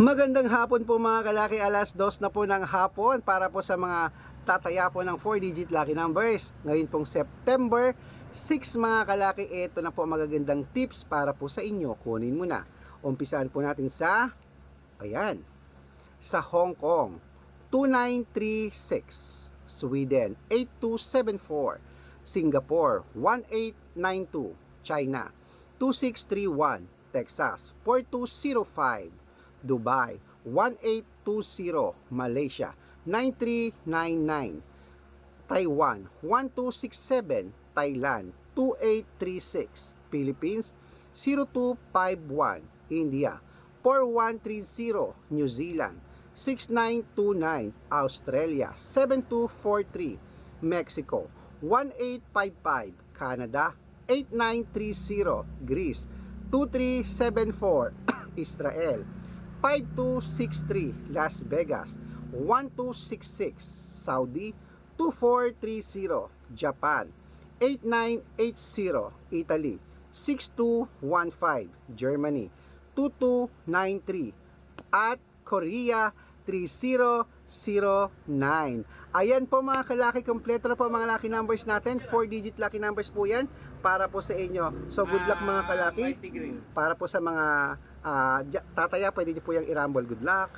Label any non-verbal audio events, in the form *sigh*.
Magandang hapon po mga kalaki, alas dos na po ng hapon para po sa mga tataya po ng 4-digit lucky numbers. Ngayon pong September 6 mga kalaki, ito na po magagandang tips para po sa inyo. Kunin mo na. Umpisahan po natin sa, ayan, sa Hong Kong, 2936, Sweden, 8274, Singapore, 1892, China, 2631, Texas, 4205, Dubai 1820 Malaysia 9399 Taiwan 1267 Thailand 2836 Philippines 0251 India 4130 New Zealand 6929 Australia 7243 Mexico 1855 Canada 8930 Greece 2374 *coughs* Israel 5263 Las Vegas. 1266 Saudi. 2430 Japan. 8980 Italy. 6215 Germany. 2293 at Korea. 3009 Ayan po mga kalaki, kompleto na po mga lucky numbers natin. 4 digit lucky numbers po yan para po sa inyo. So good luck mga kalaki. Green. para po sa mga dya- tataya, pwede niyo po yung i-rumble. Good luck!